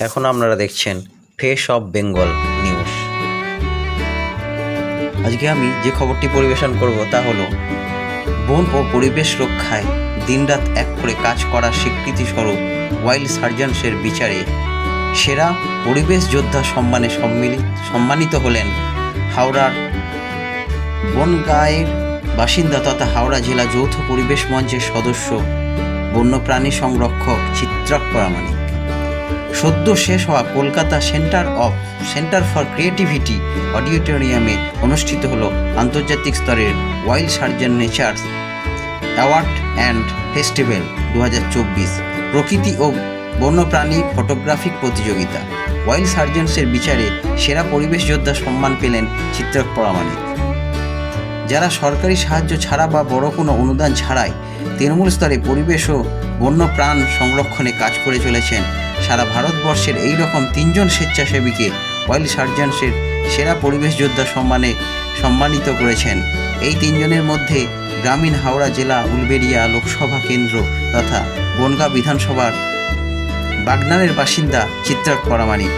এখন আপনারা দেখছেন ফেস অফ বেঙ্গল নিউজ আজকে আমি যে খবরটি পরিবেশন করব তা হলো, বন ও পরিবেশ রক্ষায় দিনরাত এক করে কাজ করার স্বীকৃতি স্বরূপ ওয়াইল্ড সার্জনসের বিচারে সেরা পরিবেশ যোদ্ধা সম্মানে সম্মিলিত সম্মানিত হলেন হাওড়ার বনগাঁয়ের বাসিন্দা তথা হাওড়া জেলা যৌথ পরিবেশ মঞ্চের সদস্য বন্যপ্রাণী সংরক্ষক চিত্রক প্রামাণিক। সদ্য শেষ হওয়া Kolkata centre of, centre for creativity অডিটোরিয়ামে অনুষ্ঠিত হল আন্তর্জাতিক স্তরের wild surgeon nature's award and festival দু হাজার চব্বিশ। প্রকৃতি ও বন্যপ্রাণী ফটোগ্রাফিক প্রতিযোগিতা। ওয়াইল্ড সার্জনসের বিচারে সেরা পরিবেশ যোদ্ধা সম্মান পেলেন চিত্রক প্রামাণিক। যারা সরকারি সাহায্য ছাড়া বা বড় কোনো অনুদান ছাড়াই তৃণমূল স্তরে পরিবেশ ও বন্যপ্রাণ সংরক্ষণে কাজ করে চলেছেন সারা ভারতবর্ষের এই রকম তিনজন স্বেচ্ছাসেবীকে ওয়াইল্ড সার্জনসের সেরা পরিবেশ যোদ্ধা সম্মানে সম্মানিত করেছেন। এই তিনজনের মধ্যে গ্রামীণ হাওড়া জেলা, উলবেড়িয়া লোকসভা কেন্দ্র তথা বনগাঁ বিধানসভার বাগনানের বাসিন্দা চিত্রাক পরামানিক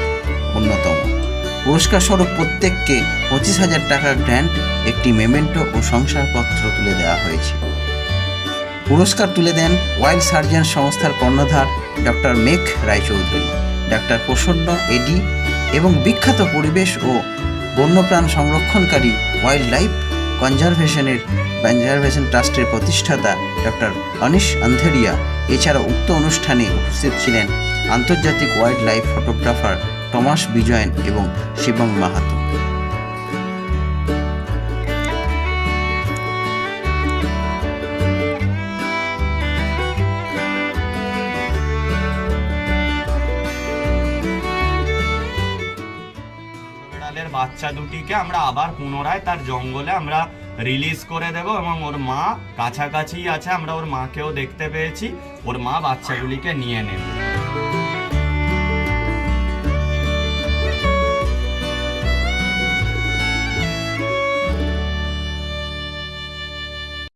অন্যতম। পুরস্কার স্বরূপ প্রত্যেককে পঁচিশ হাজার টাকার গ্র্যান্ট, একটি মেমেন্টো ও শংসাপত্র তুলে দেওয়া হয়েছে। পুরস্কার তুলে দেন ওয়াইল্ড সার্জন সংস্থার কর্ণধার ডক্টর মেঘ রায়চৌধুরী, ডক্টর প্রসন্ন এডি এবং বিখ্যাত পরিবেশ ও বন্যপ্রাণ সংরক্ষণকারী ওয়াইল্ড লাইফ কনজারভেশনের, কনজারভেশন ট্রাস্টের প্রতিষ্ঠাতা ডক্টর অনিশ আন্ধেরিয়া এছাড়া উক্ত অনুষ্ঠানে উপস্থিত ছিলেন আন্তর্জাতিক wildlife photographer Thomas Vijayan এবং শিবং মাহাতো। বাচ্চা দুটিকে আমরা আবার পুনরায় তার জঙ্গলে আমরা রিলিজ করে দেব এবং ওর মা কাছাকাছি আছে, আমরা ওর মাকেও দেখতে পেয়েছি। ওর মা বাচ্চাগুলিকে নিয়ে নেবে।